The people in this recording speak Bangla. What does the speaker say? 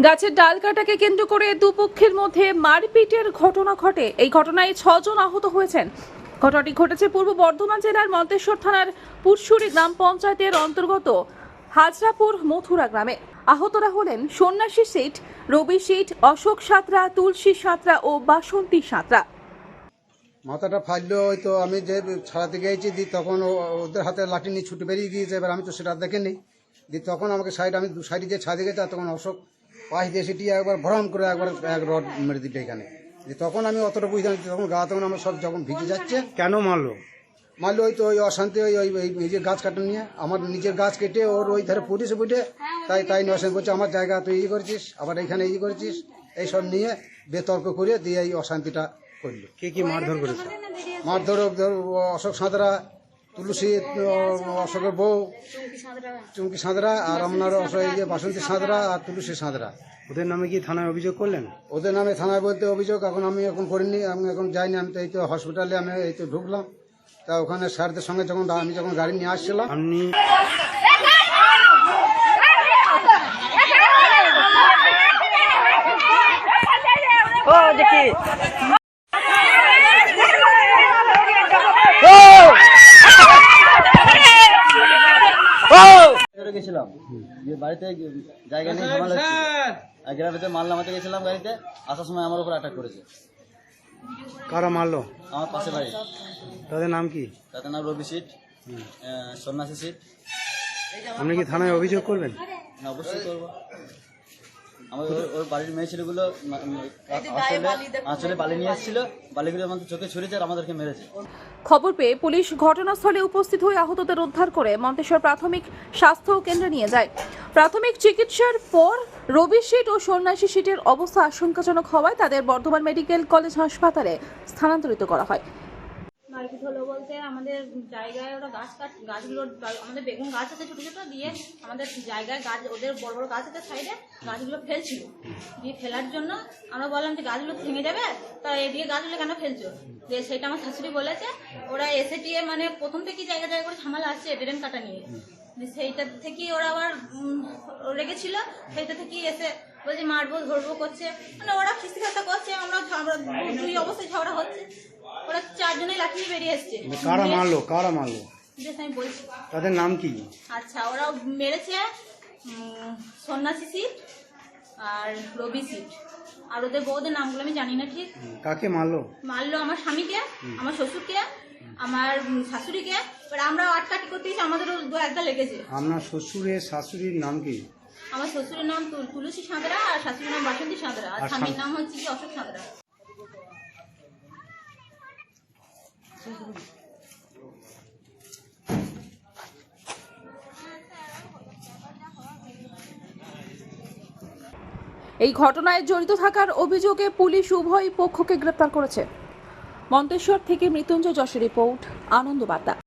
গাছের ডাল কাটাকে কেন্দ্র করে দুপক্ষের মধ্যে মারপিটের ঘটনা ঘটে। এই ঘটনায় ছজন আহত হয়েছেন। ঘটনাটি ঘটেছে পূর্ব বর্ধমান জেলার মন্তেশ্বর থানার পুরসুরি গ্রাম পঞ্চায়েতের অন্তর্গত হাজরাপুর মথুরা গ্রামে। আহতরা হলেন সন্ন্যাসী শেঠ, রবি শেঠ, অশোক সাঁতরা, তুলসী সাঁতরা ও বাসন্তী সাঁতরা। মাথাটা ফাটলো, ওই তো আমি যে ছাড়াতে গিয়েছি, দি তখন ওদের হাতে লাঠি নিয়ে ছুটে বেরিয়ে গিয়েছে। এবার আমি তো সেটা দেখেনি দি তখন আমাকে সাইড, আমি দু সাইডে যে ছাদে গেছে তখন অশোক পাশ দিয়ে সেটি একবার ভরম করে একবার এক রড মেরে দিবে এখানে। দি তখন আমি অতটা বুঝতাম তখন গা তখন আমার সব যখন ভিজে যাচ্ছে কেন মারলো? মারলো ওই তো ওই অশান্তি ওই ওই ওই নিজের গাছ কাটা নিয়ে। আমার নিজের গাছ কেটে ওর ওই ধারে পুটিছে পুটে তাই তাই নিয়ে অশান্তি করছে আমার জায়গা তুই ই করেছিস আবার এইখানে ই করেছিস। এইসব নিয়ে বেতর্ক করে দিয়ে এই অশান্তিটা করল। কে কি মারধর করেছে? মারধর ধর অশোক সাঁতরা তুলসী অশোকের বউ চুমকি সাঁতরা আর আপনার অশোক এই যে বাসন্তী সাঁতরা আর তুলসী সাঁতরা। ওদের নামে কি থানায় অভিযোগ করলেন? ওদের নামে থানায় বলতে অভিযোগ এখন আমি এখন করিনি আমি এখন যাইনি আমি তো এই তো হসপিটালে আমি এই তো ঢুকলাম। তা ওখানে স্যারদের সঙ্গে যখন আমি যখন গাড়ি নিয়ে আসছিলাম আপনি করে গেছিলাম যে বাড়িতে জায়গা নিয়ে ঝামেলা হচ্ছিল গ্রামেতে মাল নামাতে গেছিলাম গাড়িতে আসার সময় আমার উপর অ্যাটাক করেছে। কারা মারলো? আমার পাশে বাড়ি। তাদের নাম কি? তাদের নাম রবি সিট সন্ন্যাসী সিট আপনি কি থানায় অভিযোগ করবেন? না অবশ্যই করব। আমাদের ওর- বাড়ির মেয়ে ছেলেগুলো আসলে বালি নিয়ে এসেছিল বালিগুলো আমাদের চোখে ছুড়েছে আর আমাদেরকে মেরেছে। খবর পেয়ে পুলিশ ঘটনাস্থলে উপস্থিত হয়ে আহতদের উদ্ধার করে মন্তেশ্বর প্রাথমিক স্বাস্থ্য কেন্দ্রে নিয়ে যায়। প্রাথমিক চিকিৎসার পর রবি শীট ও সন্ন্যাসী শীটের অবস্থা আশঙ্কাজনক হওয়ায় তাদের বর্ধমান মেডিকেল কলেজ হাসপাতালে স্থানান্তরিত করা হয়। মারপিট হলো বলতে আমাদের জায়গায় ওরা গাছ কাট গাছগুলো, আমাদের বেগুন গাছ আছে ছোটো ছোটো দিয়ে আমাদের জায়গায় গাছ ওদের বড় বড় গাছ আছে সাইডে, গাছগুলো ফেলছিল। দিয়ে ফেলার জন্য আমরা বললাম যে গাছগুলো ভেঙে যাবে, তা এদিকে গাছগুলো কেন ফেলছো? যে সেটা আমার শাশুড়ি বলেছে, ওরা এসে দিয়ে মানে প্রথম থেকেই জায়গা জায়গা করে ঝামেলা আসছে ড্রেন কাটা নিয়ে। সেইটা থেকেই ওরা আবার রেগেছিল, সেইটা থেকেই এসে বলছে মারবো, ধরবো করছে। মানে ওরা খিস্তি খাস্তা করছে, আমরা দুই অবস্থায় ঝগড়া হচ্ছে। ওরা চারজনে লাঠি নিয়ে বেরিয়ে এসছে। কারা মারলো? কারা মারলো? বেশ আমি বলছি। তাদের নাম কি? আচ্ছা ওরা মেরেছে সন্ন্যাসী সিট আর রবি সিট। আর ওদের বউদের নামগুলো আমি জানি না ঠিক। কাকে মারলো? মারলো আমার স্বামীকে আমার শ্বশুরকে আমার শাশুড়িকে। এবার আমরা আটকাটি করতে গেছি আমাদেরও দু একটা লেগেছে। আপনার শ্বশুরের শাশুড়ির নাম কি? আমার শ্বশুরের নাম তুলসী সাঁতরা আর শাশুড়ির নাম বাসন্তী সাঁতরা। আর আর স্বামীর নাম হচ্ছে কি অশোক সাঁতরা। এই ঘটনায় জড়িত থাকার অভিযোগে পুলিশ উভয় পক্ষকে গ্রেপ্তার করেছে। মন্তেশ্বর থেকে মৃত্যুঞ্জয় যশের রিপোর্ট, আনন্দ বার্তা।